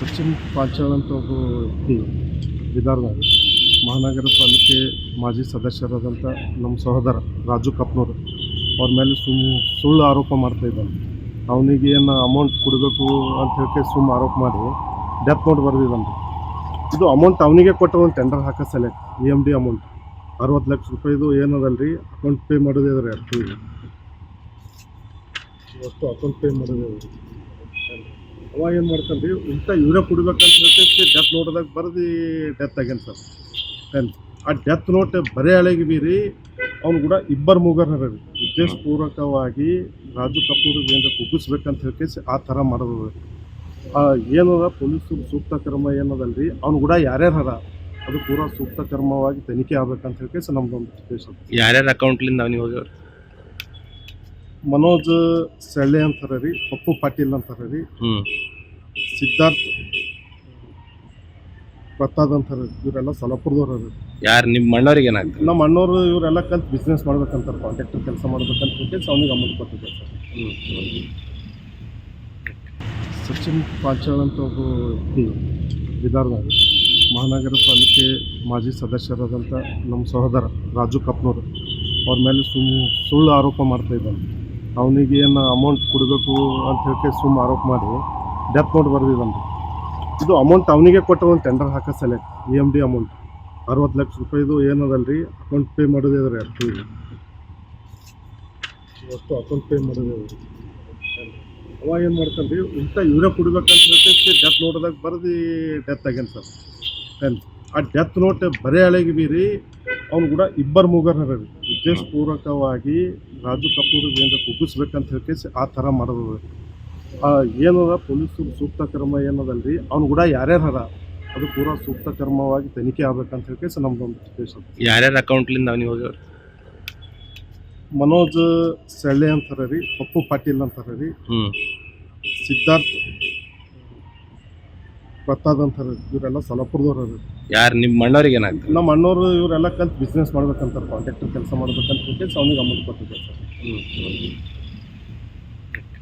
ಸಚಿನ್ ಪಾಂಚಾಳ್ ಅಂತ ಒಬ್ಬ ವ್ಯಕ್ತಿ ಬಿದಾರ್ನಾಗ ಮಹಾನಗರ ಪಾಲಿಕೆ ಮಾಜಿ ಸದಸ್ಯರಾದಂಥ ನಮ್ಮ ಸಹೋದರ ರಾಜು ಕಪ್ನೂರು. ಅವ್ರ ಮೇಲೆ ಸುಮ್, ಸುಳ್ಳು ಆರೋಪ ಮಾಡ್ತಾ ಇದ್ದಾನೆ. ಅವನಿಗೆ ಏನು ಅಮೌಂಟ್ ಕೊಡಬೇಕು ಅಂತ ಹೇಳಿ ಸುಮ್ ಆರೋಪ ಮಾಡಿ ಡೆತ್ ನೋಟ್ ಬರೆದಿದ್ದಾನೆ. ಇದು ಅಮೌಂಟ್ ಅವನಿಗೆ ಕೊಟ್ಟು ಒಂದು ಟೆಂಡರ್ ಹಾಕೋ ಸಲ ಇ ಎಂ ಡಿ ಅಮೌಂಟ್ ಅರವತ್ತು ಲಕ್ಷ ರೂಪಾಯಿದು ಏನದಲ್ರಿ? ಅಕೌಂಟ್ ಪೇ ಮಾಡೋದೇ ರೀ ಅಷ್ಟು. ಅಕೌಂಟ್ ಪೇ ಮಾಡೋದೇ ರೀ ಅವ ಏನು ಮಾಡ್ತಾನೆ ರೀ ಉಲ್ಟಾ ಇವರೇ ಕೊಡ್ಬೇಕಂತ ಹೇಳ್ತೈತಿ ಡೆತ್ ನೋಟ್ದಾಗ ಬರೆದು ಡೆತ್ ಆಗ್ಯಾನ ಸರ್ ಆ ಡೆತ್ ನೋಟ್ ಬರೇ ಹಳೆಗೆ ಮೀರಿ ರೀ ಅವ್ನು ಕೂಡ ಇಬ್ಬರು ಮೂಗರ್ ರೀ. ಉದ್ದೇಶಪೂರ್ವಕವಾಗಿ ರಾಜು ಕಪೂರ್ ಏನಾರ ಕುಗ್ಗಿಸ್ಬೇಕಂತ ಹೇಳ್ಕೇಸಿ ಆ ಥರ ಮಾಡೋದು ಏನದ? ಪೊಲೀಸರು ಸೂಕ್ತ ಕ್ರಮ ಏನದಲ್ರಿ? ಅವ್ನು ಕೂಡ ಯಾರ್ಯಾರು ಹರ ಅದು ಪೂರಾ ಸೂಕ್ತ ಕ್ರಮವಾಗಿ ತನಿಖೆ ಆಗ್ಬೇಕಂತ ಹೇಳ್ಕೇಸಿ ನಮ್ದೊಂದು ಉದ್ದೇಶ. ಯಾರ್ಯಾರ ಅಕೌಂಟ್ಲಿಂದ ಅವ್ನಿಗೆ ಹೋಗ್ಯಾವ ಮನೋಜ್ ಸೆಳ್ಳೆ ಅಂತಾರ ರೀ ಪಪ್ಪು ಪಾಟೀಲ್ ಅಂತಾರ ರೀ. ಸಿದ್ಧಾರ್ಥ ಪ್ರಸಾದ್ ಅಂತಾರ ಇವರೆಲ್ಲ ಸೊಲಾಪುರದವ್ರ ರೀ. ಯಾರು ನಿಮ್ಮ ಅಣ್ಣವ್ರಿಗೆ ಏನಾಗ್ತದೆ? ನಮ್ಮ ಅಣ್ಣವ್ರು ಇವರೆಲ್ಲ ಕಲ್ತು ಬಿಸ್ನೆಸ್ ಮಾಡ್ಬೇಕಂತಾರೆ ಕಾಂಟ್ರಾಕ್ಟರ್ ಕೆಲಸ ಮಾಡ್ಬೇಕಂತ ಹೇಳಿ ಅವ್ನಿಗೆ ಅಮೌಂಟ್ ಕೊಟ್ಟಿದ್ದೆ ಸರ್. ಸಚಿನ್ ಪಾಂಚಾಳ್ ಅಂತ ಒಬ್ಬ ಬಿದಾರ್ನಾಗ ಮಹಾನಗರ ಪಾಲಿಕೆ ಮಾಜಿ ಸದಸ್ಯರಾದಂಥ ನಮ್ಮ ಸಹೋದರ ರಾಜು ಕಪ್ನೂರು ಅವ್ರ ಮೇಲೆ ಸುಳ್ಳು ಆರೋಪ ಮಾಡ್ತಾ ಇದ್ದಾನೆ. ಅವನಿಗೆ ಏನು ಅಮೌಂಟ್ ಕೊಡಬೇಕು ಅಂತ ಹೇಳಿ ಸುಮ್ಮ ಆರೋಪ ಮಾಡಿ ಡೆತ್ ನೋಟ್ ಬರೆದಿದ್ದಾನೆ. ಇದು ಅಮೌಂಟ್ ಅವನಿಗೆ ಕೊಟ್ಟು ಒಂದು ಟೆಂಡರ್ ಹಾಕೋ ಸಲ ಇ ಎಂ ಡಿ ಅಮೌಂಟ್ ಅರವತ್ತು ಲಕ್ಷ ರೂಪಾಯಿದು ಏನದಲ್ರಿ? ಅಕೌಂಟ್ ಪೇ ಮಾಡೋದೇ ರೀ ಅಷ್ಟು ಅಷ್ಟು ಅಕೌಂಟ್ ಪೇ ಮಾಡೋದೇ ಅವ ಏನು ಮಾಡ್ತಾನೆ ರೀ ಇಂಥ ಇವರೇ ಕೊಡ್ಬೇಕಂತ ಹೇಳ್ತೈತಿ ಡೆತ್ ನೋಟ್ದಾಗ ಬರೆದು ಡೆತ್ ಆಗ್ಯಾನ ಸರ್ ಟೆನ್ ಆ ಡೆತ್ ನೋಟ್ ಬರೇ ಹಳೆಗೆ ಬೀರಿ ಅವ್ನು ಕೂಡ ಇಬ್ಬರು ಮೂಗರ್ ಹರ ರೀ ಉದ್ದೇಶಪೂರ್ವಕವಾಗಿ ರಾಜು ಕಪೂರ್ ಏನಾರ ಕುಗ್ಗಿಸ್ಬೇಕಂತ ಹೇಳ್ಕೇಸಿ ಆ ಥರ ಮಾಡೋದು ಆ ಏನದ ಪೊಲೀಸರು ಸೂಕ್ತ ಕ್ರಮ ಏನದಲ್ರಿ? ಅವ್ನು ಕೂಡ ಯಾರ್ಯಾರು ಹರ ಅದು ಪೂರಾ ಸೂಕ್ತ ಕ್ರಮವಾಗಿ ತನಿಖೆ ಆಗ್ಬೇಕಂತ ಹೇಳ್ಕೇಸಿ ನಮ್ದೊಂದು ಉದ್ದೇಶ ಯಾರ್ಯಾರ ಅಕೌಂಟ್ಲಿಂದ ಅವ್ನಿಗೆ ಮನೋಜ್ ಸೆಳ್ಳೆ ಅಂತಾರ ರೀ ಪಪ್ಪು ಪಾಟೀಲ್ ಅಂತಾರ ರೀ. ಸಿದ್ಧಾರ್ಥ್ ಪ್ರಸಾದ್ ಇವರೆಲ್ಲ ಸೊಲಾಪುರದವ್ರ ಯಾರು ನಿಮ್ಮ ಅಣ್ಣವ್ರಿಗೆ ಏನಾಗ್ತದೆ? ನಮ್ಮ ಅಣ್ಣವರು ಇವರೆಲ್ಲ ಕಲ್ತು ಬಿಸ್ನೆಸ್ ಮಾಡ್ಬೇಕಂತಾರೆ ಕಾಂಟ್ರಾಕ್ಟರ್ ಕೆಲಸ ಮಾಡ್ಬೇಕಂತ ಅವ್ನಿಗೆ ಅಮೌಂಟ್ ಕೊಟ್ಟಿದ್ದಾರೆ ಸರ್. ಹ್ಮ್.